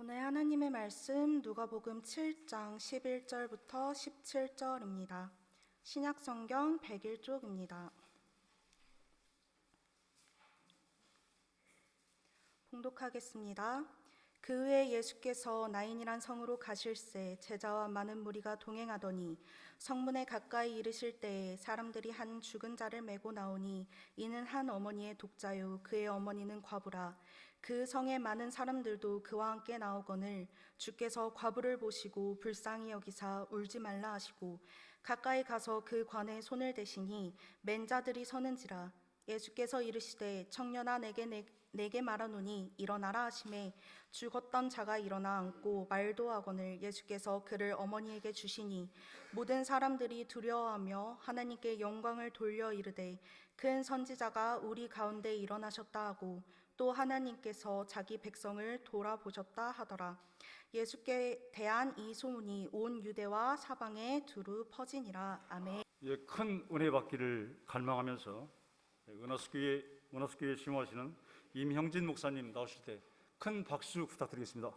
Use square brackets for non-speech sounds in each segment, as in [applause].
오늘 하나님의 말씀 누가복음 7장 11절부터 17절입니다. 신약 성경 101쪽입니다. 봉독하겠습니다. 그 후에 예수께서 나인이란 성으로 가실새 제자와 많은 무리가 동행하더니 성문에 가까이 이르실 때에 사람들이 한 죽은 자를 메고 나오니 이는 한 어머니의 독자요 그의 어머니는 과부라 그 성에 많은 사람들도 그와 함께 나오거늘 주께서 과부를 보시고 불쌍히 여기사 울지 말라 하시고 가까이 가서 그 관에 손을 대시니 맨 자들이 서는지라 예수께서 이르시되 청년아 내게 내, 내게 말하노니 일어나라 하심에 죽었던 자가 일어나 앉고 말도 하거늘 예수께서 그를 어머니에게 주시니 모든 사람들이 두려워하며 하나님께 영광을 돌려 이르되 큰 선지자가 우리 가운데 일어나셨다 하고 또 하나님께서 자기 백성을 돌아보셨다 하더라 예수께 대한 이 소문이 온 유대와 사방에 두루 퍼지니라 아멘. 예, 큰 은혜 받기를 갈망하면서 은하수교회 은하수교회 심호하시는 임형진 목사님 나오실 때 큰 박수 부탁드리겠습니다.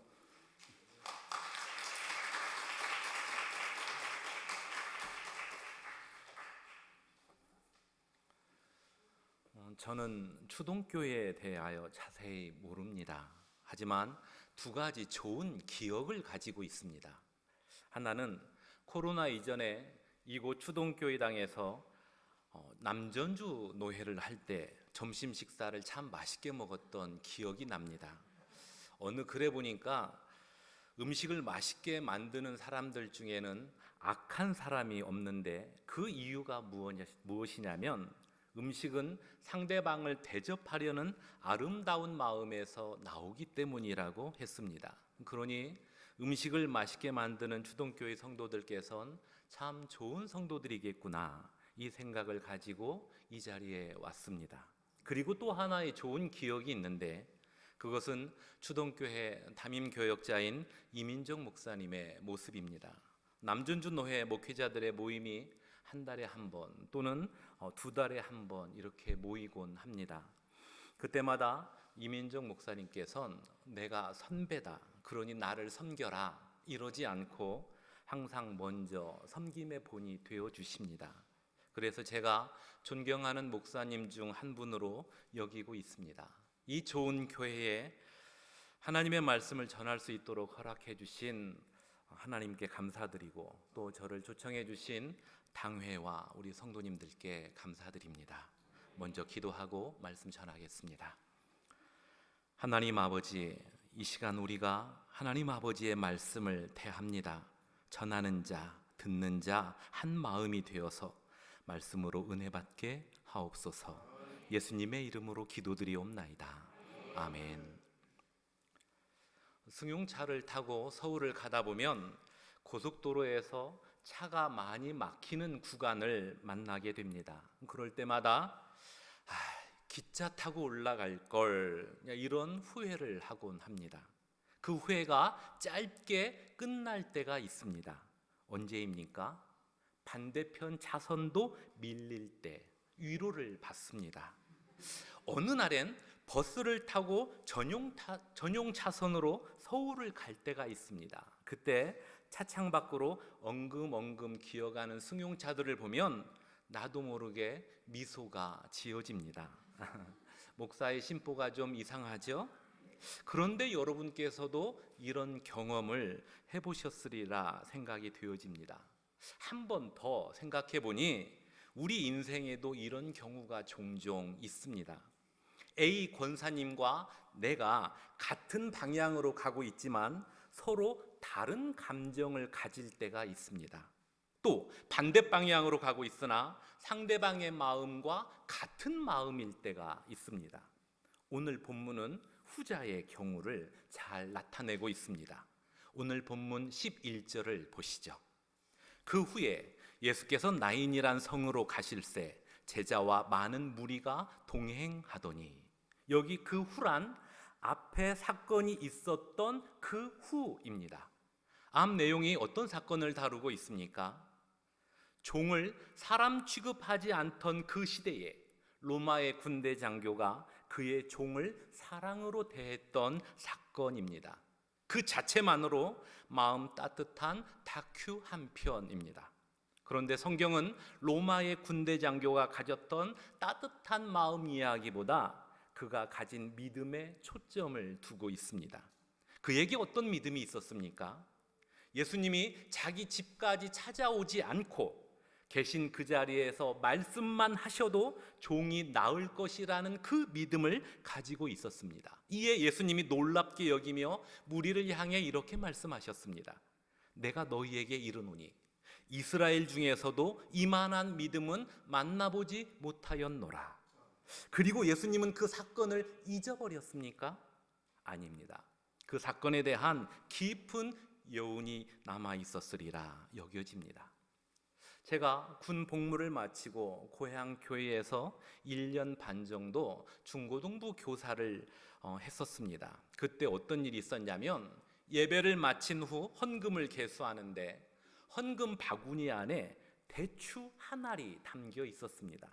어, 저는 추동교에 대하여 자세히 모릅니다. 하지만 두 가지 좋은 기억을 가지고 있습니다. 하나는 코로나 이전에 이곳 추동교회당에서 어, 남전주 노회를 할 때 점심 식사를 참 맛있게 먹었던 기억이 납니다. 어느 글에 보니까 음식을 맛있게 만드는 사람들 중에는 악한 사람이 없는데 그 이유가 무엇이냐- 무엇이냐면 음식은 상대방을 대접하려는 아름다운 마음에서 나오기 때문이라고 했습니다. 그러니 음식을 맛있게 만드는 주동교회 성도들께선 참 좋은 성도들이겠구나 이 생각을 가지고 이 자리에 왔습니다. 그리고 또 하나의 좋은 기억이 있는데 그것은 추동교회 담임 교역자인 이민정 목사님의 모습입니다. 남준주 노회 목회자들의 모임이 한 달에 한 번 또는 어, 두 달에 한 번 이렇게 모이곤 합니다. 그때마다 이민정 목사님께서는 내가 선배다. 그러니 나를 섬겨라. 이러지 않고 항상 먼저 섬김의 본이 되어 주십니다. 그래서 제가 존경하는 목사님 중 한 분으로 여기고 있습니다. 이 좋은 교회에 하나님의 말씀을 전할 수 있도록 허락해 주신 하나님께 감사드리고 또 저를 초청해 주신 당회와 우리 성도님들께 감사드립니다. 먼저 기도하고 말씀 전하겠습니다. 하나님 아버지, 이 시간 우리가 하나님 아버지의 말씀을 대합니다. 전하는 자, 듣는 자 한 마음이 되어서 말씀으로 은혜 받게 하옵소서. 예수님의 이름으로 기도드리옵나이다. 아멘. 승용차를 타고 서울을 가다 보면 고속도로에서 차가 많이 막히는 구간을 만나게 됩니다. 그럴 때마다 아, 기차 타고 올라갈 걸 이런 후회를 하곤 합니다. 그 후회가 짧게 끝날 때가 있습니다. 언제입니까? 반대편 차선도 밀릴 때 위로를 받습니다. 어느 날엔 버스를 타고 전용 타, 전용 차선으로 서울을 갈 때가 있습니다. 그때 차창 밖으로 엉금엉금 기어가는 승용차들을 보면 나도 모르게 미소가 지어집니다. [laughs] 목사의 심보가 좀 이상하죠? 그런데 여러분께서도 이런 경험을 해보셨으리라 생각이 되어집니다. 한 번 더 생각해 보니 우리 인생에도 이런 경우가 종종 있습니다. A 권사님과 내가 같은 방향으로 가고 있지만 서로 다른 감정을 가질 때가 있습니다. 또 반대 방향으로 가고 있으나 상대방의 마음과 같은 마음일 때가 있습니다. 오늘 본문은 후자의 경우를 잘 나타내고 있습니다. 오늘 본문 11절을 보시죠. 그 후에 예수께서 나인이란 성으로 가실새 제자와 많은 무리가 동행하더니 여기 그 후란 앞에 사건이 있었던 그 후입니다. 앞 내용이 어떤 사건을 다루고 있습니까? 종을 사람 취급하지 않던 그 시대에 로마의 군대 장교가 그의 종을 사랑으로 대했던 사건입니다. 그 자체만으로 마음 따뜻한 다큐 한 편입니다. 그런데 성경은 로마의 군대 장교가 가졌던 따뜻한 마음 이야기보다 그가 가진 믿음에 초점을 두고 있습니다. 그에게 어떤 믿음이 있었습니까? 예수님이 자기 집까지 찾아오지 않고 계신 그 자리에서 말씀만 하셔도 종이 나을 것이라는 그 믿음을 가지고 있었습니다. 이에 예수님이 놀랍게 여기며 무리를 향해 이렇게 말씀하셨습니다. 내가 너희에게 이르노니 이스라엘 중에서도 이만한 믿음은 만나보지 못하였노라. 그리고 예수님은 그 사건을 잊어버렸습니까? 아닙니다. 그 사건에 대한 깊은 여운이 남아 있었으리라 여겨집니다. 제가 군 복무를 마치고 고향 교회에서 1년 반 정도 중고등부 교사를 어, 했었습니다. 그때 어떤 일이 있었냐면 예배를 마친 후 헌금을 개수하는데 헌금 바구니 안에 대추 한 알이 담겨 있었습니다.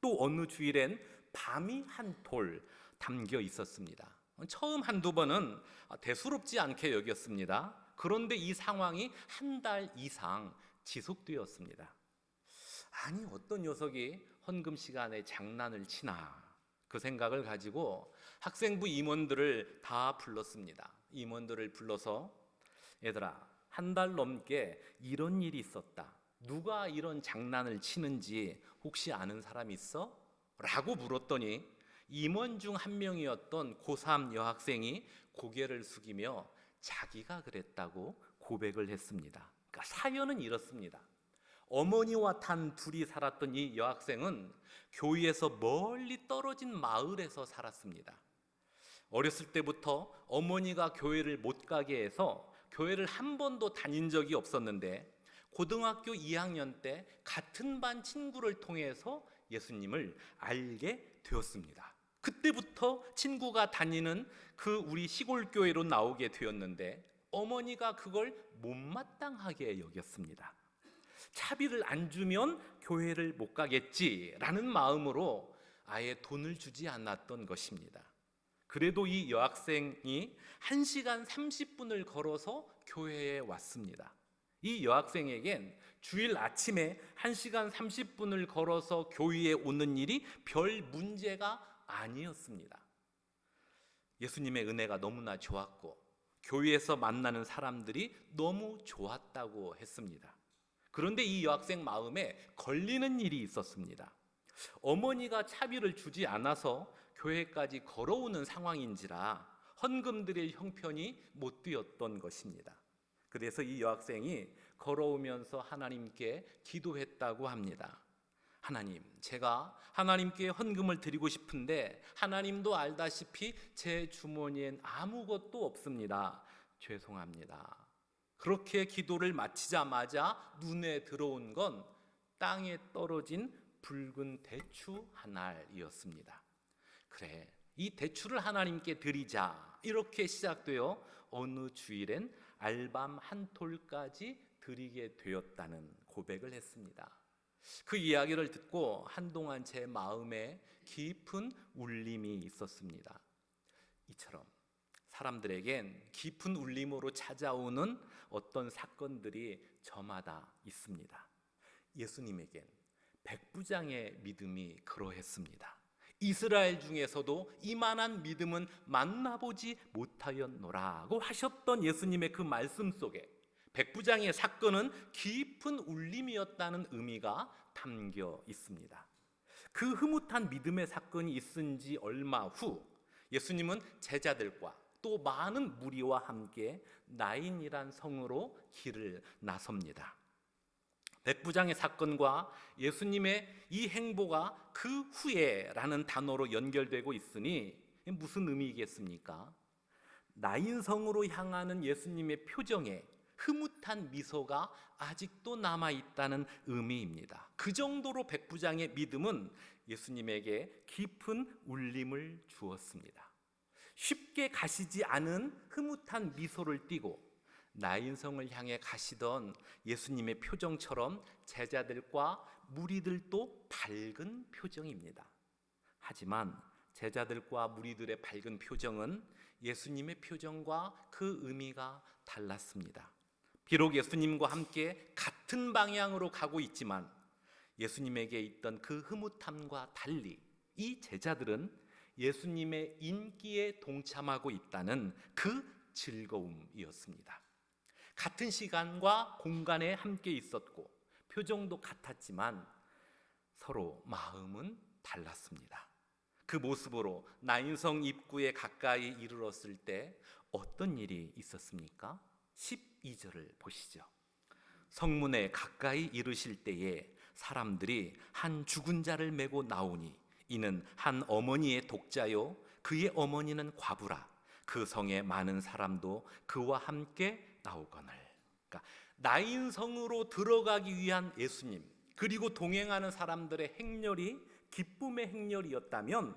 또 어느 주일엔 밤이 한 돌 담겨 있었습니다. 처음 한두 번은 대수롭지 않게 여겼습니다. 그런데 이 상황이 한 달 이상 지속되었습니다. 아니 어떤 녀석이 헌금 시간에 장난을 치나 그 생각을 가지고 학생부 임원들을 다 불렀습니다. 임원들을 불러서 얘들아 한 달 넘게 이런 일이 있었다. 누가 이런 장난을 치는지 혹시 아는 사람 있어? 라고 물었더니 임원 중 한 명이었던 고3 여학생이 고개를 숙이며 자기가 그랬다고 고백을 했습니다. 그러니까 사연은 이렇습니다. 어머니와 단 둘이 살았던 이 여학생은 교회에서 멀리 떨어진 마을에서 살았습니다. 어렸을 때부터 어머니가 교회를 못 가게 해서 교회를 한 번도 다닌 적이 없었는데 고등학교 2학년 때 같은 반 친구를 통해서 예수님을 알게 되었습니다. 그때부터 친구가 다니는 그 우리 시골 교회로 나오게 되었는데 어머니가 그걸 못마땅하게 여겼습니다. 차비를 안 주면 교회를 못 가겠지라는 마음으로 아예 돈을 주지 않았던 것입니다. 그래도 이 여학생이 1시간 30분을 걸어서 교회에 왔습니다. 이 여학생에겐 주일 아침에 1시간 30분을 걸어서 교회에 오는 일이 별 문제가 아니었습니다. 예수님의 은혜가 너무나 좋았고 교회에서 만나는 사람들이 너무 좋았다고 했습니다. 그런데 이 여학생 마음에 걸리는 일이 있었습니다. 어머니가 차비를 주지 않아서 교회까지 걸어오는 상황인지라 헌금 드릴 형편이 못 되었던 것입니다. 그래서 이 여학생이 걸어오면서 하나님께 기도했다고 합니다. 하나님, 제가 하나님께 헌금을 드리고 싶은데 하나님도 알다시피 제 주머니엔 아무것도 없습니다. 죄송합니다. 그렇게 기도를 마치자마자 눈에 들어온 건 땅에 떨어진 붉은 대추 한 알이었습니다. 그래, 이 대추를 하나님께 드리자. 이렇게 시작되어 어느 주일엔 알밤 한 톨까지 드리게 되었다는 고백을 했습니다. 그 이야기를 듣고 한동안 제 마음에 깊은 울림이 있었습니다. 이처럼 사람들에겐 깊은 울림으로 찾아오는 어떤 사건들이 저마다 있습니다. 예수님에겐 백부장의 믿음이 그러했습니다. 이스라엘 중에서도 이만한 믿음은 만나보지 못하였노라고 하셨던 예수님의 그 말씀 속에 백부장의 사건은 깊은 울림이었다는 의미가 담겨 있습니다. 그 흐뭇한 믿음의 사건이 있은 지 얼마 후 예수님은 제자들과 또 많은 무리와 함께 나인이란 성으로 길을 나섭니다. 백부장의 사건과 예수님의 이 행보가 그 후에라는 단어로 연결되고 있으니 무슨 의미겠습니까? 나인성으로 향하는 예수님의 표정에 흐뭇한 미소가 아직도 남아 있다는 의미입니다. 그 정도로 백부장의 믿음은 예수님에게 깊은 울림을 주었습니다. 쉽게 가시지 않은 흐뭇한 미소를 띠고 나인성을 향해 가시던 예수님의 표정처럼 제자들과 무리들도 밝은 표정입니다. 하지만 제자들과 무리들의 밝은 표정은 예수님의 표정과 그 의미가 달랐습니다. 비록 예수님과 함께 같은 방향으로 가고 있지만 예수님에게 있던 그 흐뭇함과 달리 이 제자들은 예수님의 인기에 동참하고 있다는 그 즐거움이었습니다. 같은 시간과 공간에 함께 있었고 표정도 같았지만 서로 마음은 달랐습니다. 그 모습으로 나인성 입구에 가까이 이르렀을 때 어떤 일이 있었습니까? 12절을 보시죠. 성문에 가까이 이르실 때에 사람들이 한 죽은 자를 메고 나오니 이는 한 어머니의 독자요 그의 어머니는 과부라 그 성에 많은 사람도 그와 함께 나오거늘 그러니까 나인성으로 들어가기 위한 예수님 그리고 동행하는 사람들의 행렬이 기쁨의 행렬이었다면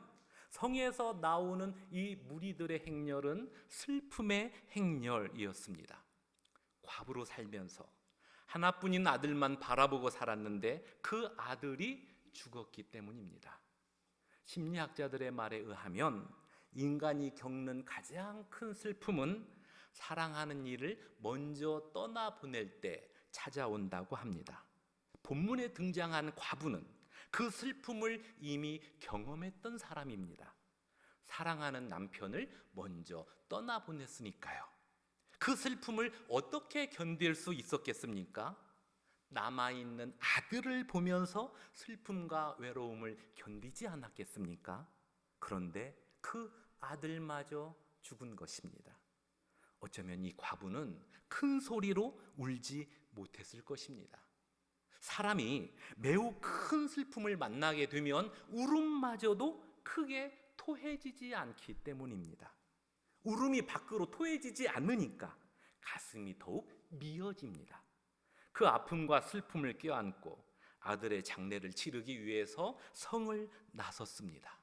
성에서 나오는 이 무리들의 행렬은 슬픔의 행렬이었습니다. 과부로 살면서 하나뿐인 아들만 바라보고 살았는데 그 아들이 죽었기 때문입니다. 심리학자들의 말에 의하면 인간이 겪는 가장 큰 슬픔은 사랑하는 이를 먼저 떠나보낼 때 찾아온다고 합니다. 본문에 등장한 과부는 그 슬픔을 이미 경험했던 사람입니다. 사랑하는 남편을 먼저 떠나보냈으니까요. 그 슬픔을 어떻게 견딜 수 있었겠습니까? 남아있는 아들을 보면서 슬픔과 외로움을 견디지 않았겠습니까? 그런데 그 아들마저 죽은 것입니다. 어쩌면 이 과부는 큰 소리로 울지 못했을 것입니다. 사람이 매우 큰 슬픔을 만나게 되면 울음마저도 크게 토해지지 않기 때문입니다. 울음이 밖으로 토해지지 않으니까 가슴이 더욱 미어집니다. 그 아픔과 슬픔을 껴안고 아들의 장례를 치르기 위해서 성을 나섰습니다.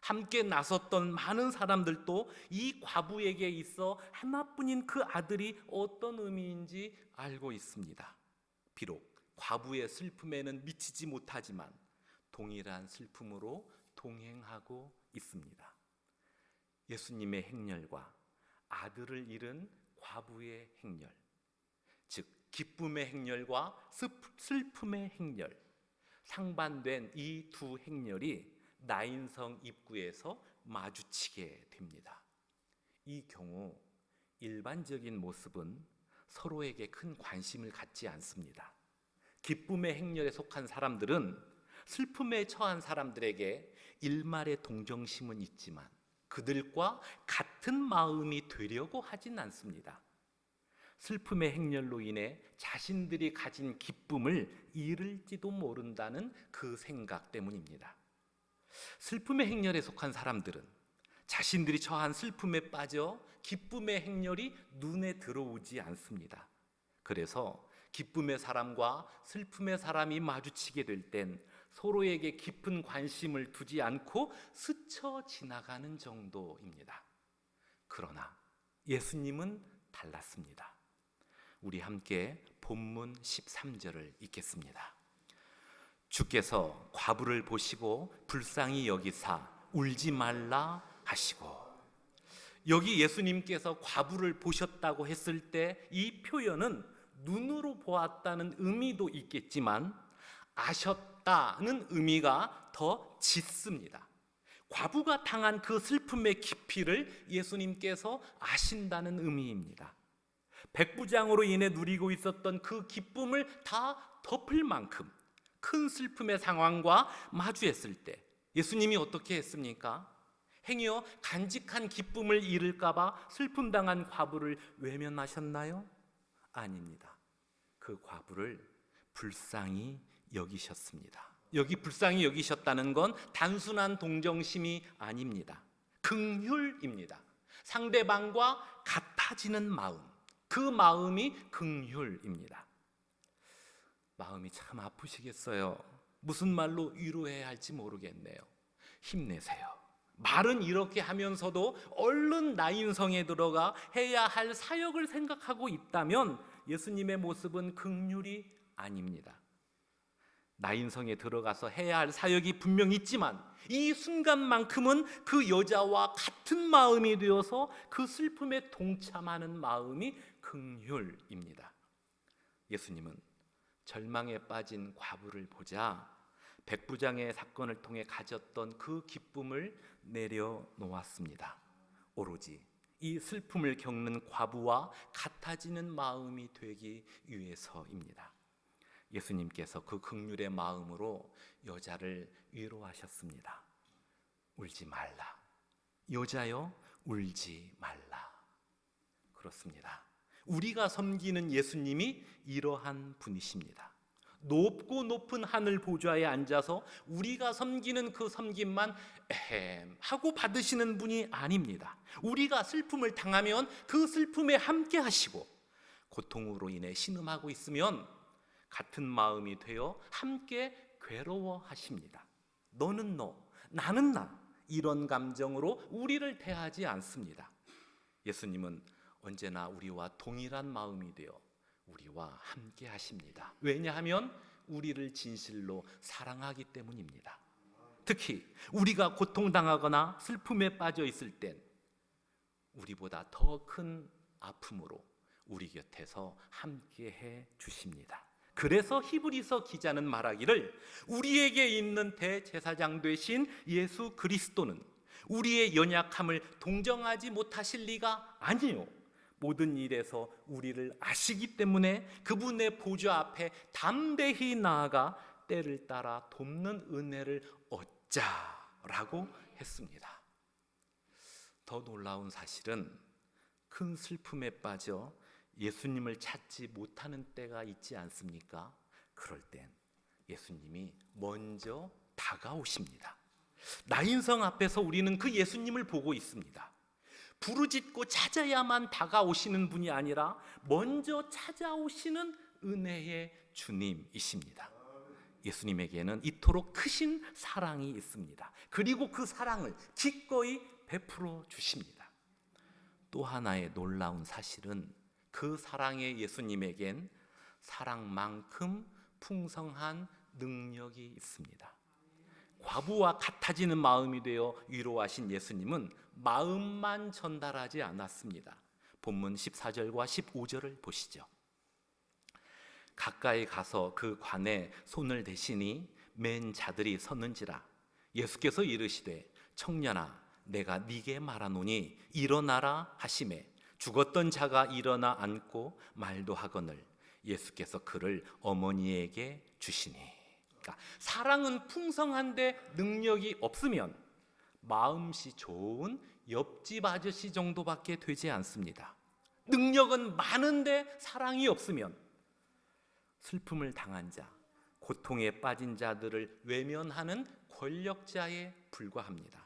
함께 나섰던 많은 사람들도 이 과부에게 있어 하나뿐인 그 아들이 어떤 의미인지 알고 있습니다. 비록 과부의 슬픔에는 미치지 못하지만 동일한 슬픔으로 동행하고 있습니다. 예수님의 행렬과 아들을 잃은 과부의 행렬, 즉 기쁨의 행렬과 슬픔의 행렬, 상반된 이 두 행렬이 나인성 입구에서 마주치게 됩니다. 이 경우 일반적인 모습은 서로에게 큰 관심을 갖지 않습니다. 기쁨의 행렬에 속한 사람들은 슬픔에 처한 사람들에게 일말의 동정심은 있지만 그들과 같은 마음이 되려고 하진 않습니다. 슬픔의 행렬로 인해 자신들이 가진 기쁨을 잃을지도 모른다는 그 생각 때문입니다. 슬픔의 행렬에 속한 사람들은 자신들이 처한 슬픔에 빠져 기쁨의 행렬이 눈에 들어오지 않습니다. 그래서 기쁨의 사람과 슬픔의 사람이 마주치게 될 땐 서로에게 깊은 관심을 두지 않고 스쳐 지나가는 정도입니다. 그러나 예수님은 달랐습니다. 우리 함께 본문 13절을 읽겠습니다. 주께서 과부를 보시고 불쌍히 여기사 울지 말라 하시고 여기 예수님께서 과부를 보셨다고 했을 때 이 표현은 눈으로 보았다는 의미도 있겠지만 아셨다는 의미가 더 짙습니다. 과부가 당한 그 슬픔의 깊이를 예수님께서 아신다는 의미입니다. 백부장으로 인해 누리고 있었던 그 기쁨을 다 덮을 만큼 큰 슬픔의 상황과 마주했을 때 예수님이 어떻게 했습니까? 행여 간직한 기쁨을 잃을까봐 슬픔 당한 과부를 외면하셨나요? 아닙니다. 그 과부를 불쌍히 여기셨습니다. 여기 불쌍히 여기셨다는 건 단순한 동정심이 아닙니다. 긍휼입니다. 상대방과 같아지는 마음. 그 마음이 긍휼입니다. 마음이 참 아프시겠어요. 무슨 말로 위로해야 할지 모르겠네요. 힘내세요. 말은 이렇게 하면서도 얼른 나인성에 들어가 해야 할 사역을 생각하고 있다면 예수님의 모습은 극률이 아닙니다. 나인성에 들어가서 해야 할 사역이 분명 있지만 이 순간만큼은 그 여자와 같은 마음이 되어서 그 슬픔에 동참하는 마음이 긍휼입니다. 예수님은 절망에 빠진 과부를 보자 백부장의 사건을 통해 가졌던 그 기쁨을 내려놓았습니다. 오로지 이 슬픔을 겪는 과부와 같아지는 마음이 되기 위해서입니다. 예수님께서 그 극률의 마음으로 여자를 위로하셨습니다. 울지 말라. 여자여 울지 말라. 그렇습니다. 우리가 섬기는 예수님이 이러한 분이십니다. 높고 높은 하늘 보좌에 앉아서 우리가 섬기는 그 섬김만 에헴 하고 받으시는 분이 아닙니다. 우리가 슬픔을 당하면 그 슬픔에 함께 하시고 고통으로 인해 신음하고 있으면 같은 마음이 되어 함께 괴로워하십니다. 너는 너, 나는 나 이런 감정으로 우리를 대하지 않습니다. 예수님은 언제나 우리와 동일한 마음이 되어 우리와 함께 하십니다. 왜냐하면 우리를 진실로 사랑하기 때문입니다. 특히 우리가 고통당하거나 슬픔에 빠져 있을 땐 우리보다 더 큰 아픔으로 우리 곁에서 함께 해 주십니다. 그래서 히브리서 기자는 말하기를 우리에게 있는 대제사장 되신 예수 그리스도는 우리의 연약함을 동정하지 못하실 리가 아니요. 모든 일에서 우리를 아시기 때문에 그분의 보좌 앞에 담대히 나아가 때를 따라 돕는 은혜를 얻자라고 했습니다. 더 놀라운 사실은 큰 슬픔에 빠져 예수님을 찾지 못하는 때가 있지 않습니까? 그럴 땐 예수님이 먼저 다가오십니다. 나인성 앞에서 우리는 그 예수님을 보고 있습니다. 부르짖고 찾아야만 다가오시는 분이 아니라 먼저 찾아오시는 은혜의 주님이십니다. 예수님에게는 이토록 크신 사랑이 있습니다. 그리고 그 사랑을 기꺼이 베풀어 주십니다. 또 하나의 놀라운 사실은 그 사랑의 예수님에겐 사랑만큼 풍성한 능력이 있습니다. 과부와 같아지는 마음이 되어 위로하신 예수님은 마음만 전달하지 않았습니다. 본문 14절과 15절을 보시죠. 가까이 가서 그 관에 손을 대시니 맨 자들이 섰는지라 예수께서 이르시되 청년아 내가 네게 말하노니 일어나라 하심에 죽었던 자가 일어나 앉고 말도 하거늘 예수께서 그를 어머니에게 주시니 그러니까 사랑은 풍성한데 능력이 없으면 마음씨 좋은 옆집 아저씨 정도밖에 되지 않습니다. 능력은 많은데 사랑이 없으면 슬픔을 당한 자, 고통에 빠진 자들을 외면하는 권력자에 불과합니다.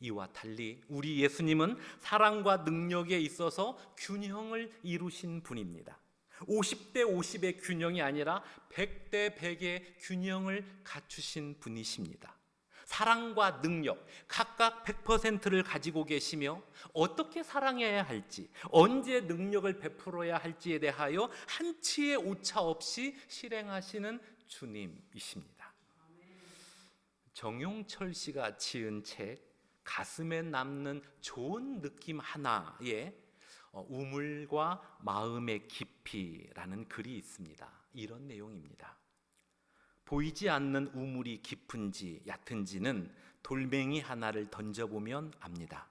이와 달리 우리 예수님은 사랑과 능력에 있어서 균형을 이루신 분입니다. 50대 50의 균형이 아니라 100대 100의 균형을 갖추신 분이십니다. 사랑과 능력 각각 100%를 가지고 계시며 어떻게 사랑해야 할지 언제 능력을 베풀어야 할지에 대하여 한치의 오차 없이 실행하시는 주님이십니다. 정용철 씨가 지은 책 가슴에 남는 좋은 느낌 하나에 어, 우물과 마음의 깊이라는 글이 있습니다. 이런 내용입니다. 보이지 않는 우물이 깊은지 얕은지는 돌멩이 하나를 던져보면 압니다.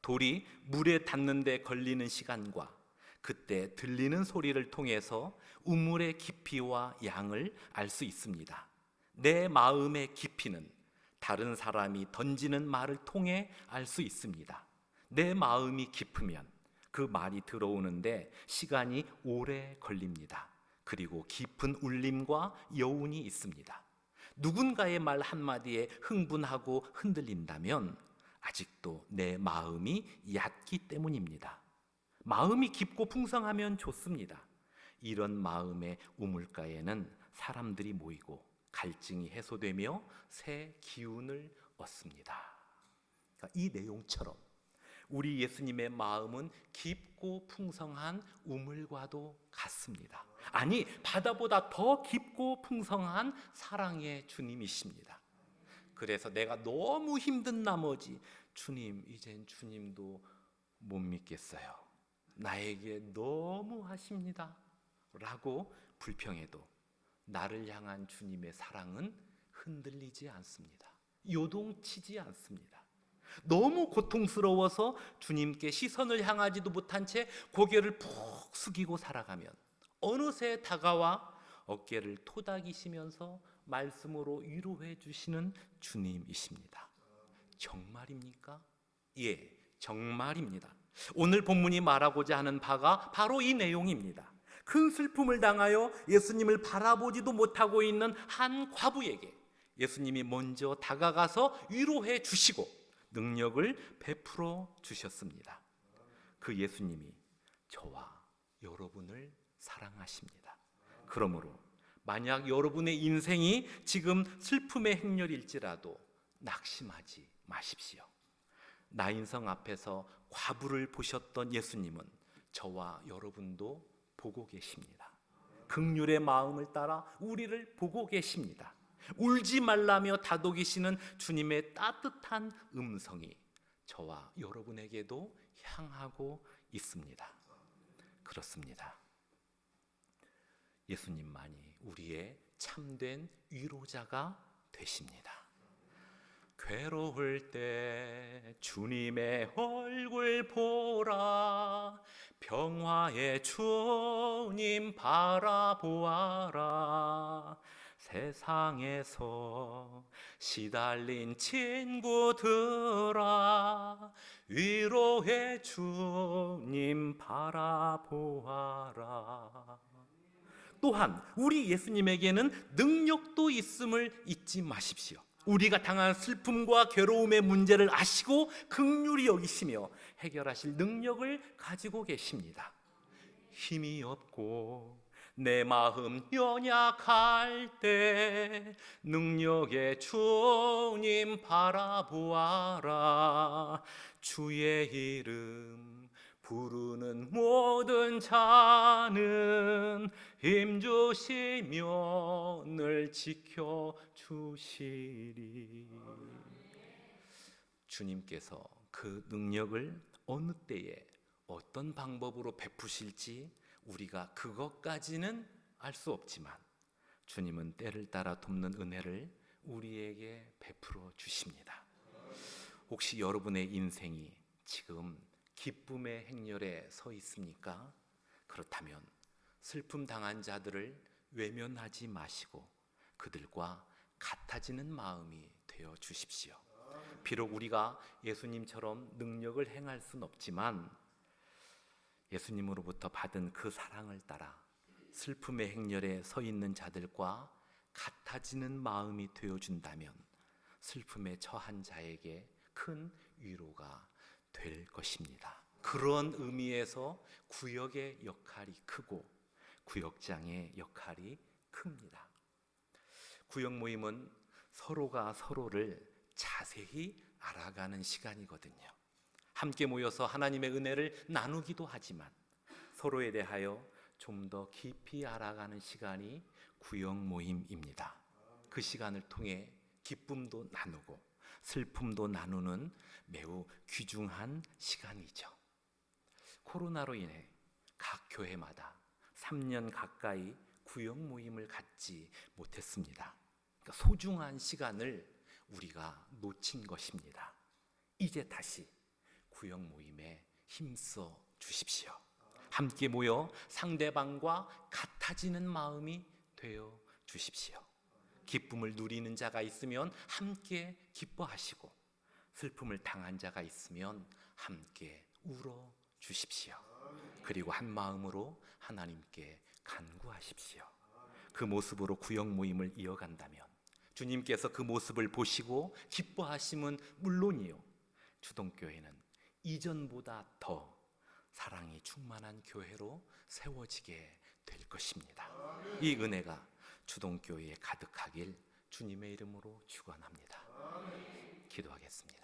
돌이 물에 닿는데 걸리는 시간과 그때 들리는 소리를 통해서 우물의 깊이와 양을 알 수 있습니다. 내 마음의 깊이는 다른 사람이 던지는 말을 통해 알 수 있습니다. 내 마음이 깊으면 그 말이 들어오는데 시간이 오래 걸립니다. 그리고 깊은 울림과 여운이 있습니다. 누군가의 말 한마디에 흥분하고 흔들린다면 아직도 내 마음이 얕기 때문입니다. 마음이 깊고 풍성하면 좋습니다. 이런 마음의 우물가에는 사람들이 모이고 갈증이 해소되며 새 기운을 얻습니다. 그러니까 이 내용처럼 우리 예수님의 마음은 깊고 풍성한 우물과도 같습니다. 아니, 바다보다 더 깊고 풍성한 사랑의 주님이십니다. 그래서 내가 너무 힘든 나머지 주님, 이젠 주님도 못 믿겠어요. 나에게 너무 하십니다. 라고 불평해도 나를 향한 주님의 사랑은 흔들리지 않습니다. 요동치지 않습니다. 너무 고통스러워서 주님께 시선을 향하지도 못한 채 고개를 푹 숙이고 살아가면 어느새 다가와 어깨를 토닥이시면서 말씀으로 위로해 주시는 주님이십니다. 정말입니까? 예, 정말입니다. 오늘 본문이 말하고자 하는 바가 바로 이 내용입니다. 큰 슬픔을 당하여 예수님을 바라보지도 못하고 있는 한 과부에게 예수님이 먼저 다가가서 위로해 주시고 능력을 베풀어 주셨습니다. 그 예수님이 저와 여러분을 사랑하십니다. 그러므로 만약 여러분의 인생이 지금 슬픔의 행렬일지라도 낙심하지 마십시오. 나인성 앞에서 과부를 보셨던 예수님은 저와 여러분도 보고 계십니다. 극률의 마음을 따라 우리를 보고 계십니다. 울지 말라며 다독이시는 주님의 따뜻한 음성이 저와 여러분에게도 향하고 있습니다. 그렇습니다. 예수님만이 우리의 참된 위로자가 되십니다. 괴로울 때 주님의 얼굴 보라. 평화의 주님 바라보아라. 세상에서 시달린 친구들아 위로의 주님 바라보아라. 또한 우리 예수님에게는 능력도 있음을 잊지 마십시오. 우리가 당한 슬픔과 괴로움의 문제를 아시고 극률이 여기시며 해결하실 능력을 가지고 계십니다. 힘이 없고 내 마음 연약할 때 능력의 주님 바라보아라 주의 이름 부르는 모든 자는 힘주시며 늘 지켜 주시리 주님께서 그 능력을 어느 때에 어떤 방법으로 베푸실지 우리가 그것까지는 알 수 없지만 주님은 때를 따라 돕는 은혜를 우리에게 베풀어 주십니다. 혹시 여러분의 인생이 지금 기쁨의 행렬에 서 있습니까? 그렇다면 슬픔 당한 자들을 외면하지 마시고 그들과 같아지는 마음이 되어 주십시오. 비록 우리가 예수님처럼 능력을 행할 순 없지만 예수님으로부터 받은 그 사랑을 따라 슬픔의 행렬에 서 있는 자들과 같아지는 마음이 되어 준다면 슬픔에 처한 자에게 큰 위로가 될 것입니다. 그런 의미에서 구역의 역할이 크고 구역장의 역할이 큽니다. 구역 모임은 서로가 서로를 자세히 알아가는 시간이거든요. 함께 모여서 하나님의 은혜를 나누기도 하지만 서로에 대하여 좀 더 깊이 알아가는 시간이 구역 모임입니다. 그 시간을 통해 기쁨도 나누고 슬픔도 나누는 매우 귀중한 시간이죠. 코로나로 인해 각 교회마다 3년 가까이 구역 모임을 갖지 못했습니다. 그러니까 소중한 시간을 우리가 놓친 것입니다. 이제 다시 구역 모임에 힘써 주십시오. 함께 모여 상대방과 같아지는 마음이 되어 주십시오. 기쁨을 누리는 자가 있으면 함께 기뻐하시고 슬픔을 당한 자가 있으면 함께 울어 주십시오. 그리고 한 마음으로 하나님께 간구하십시오. 그 모습으로 구역 모임을 이어간다면 주님께서 그 모습을 보시고 기뻐하심은 물론이요. 주동교회는 이전보다 더 사랑이 충만한 교회로 세워지게 될 것입니다. 이 은혜가 주동교회에 가득하길 주님의 이름으로 축원합니다. 기도하겠습니다.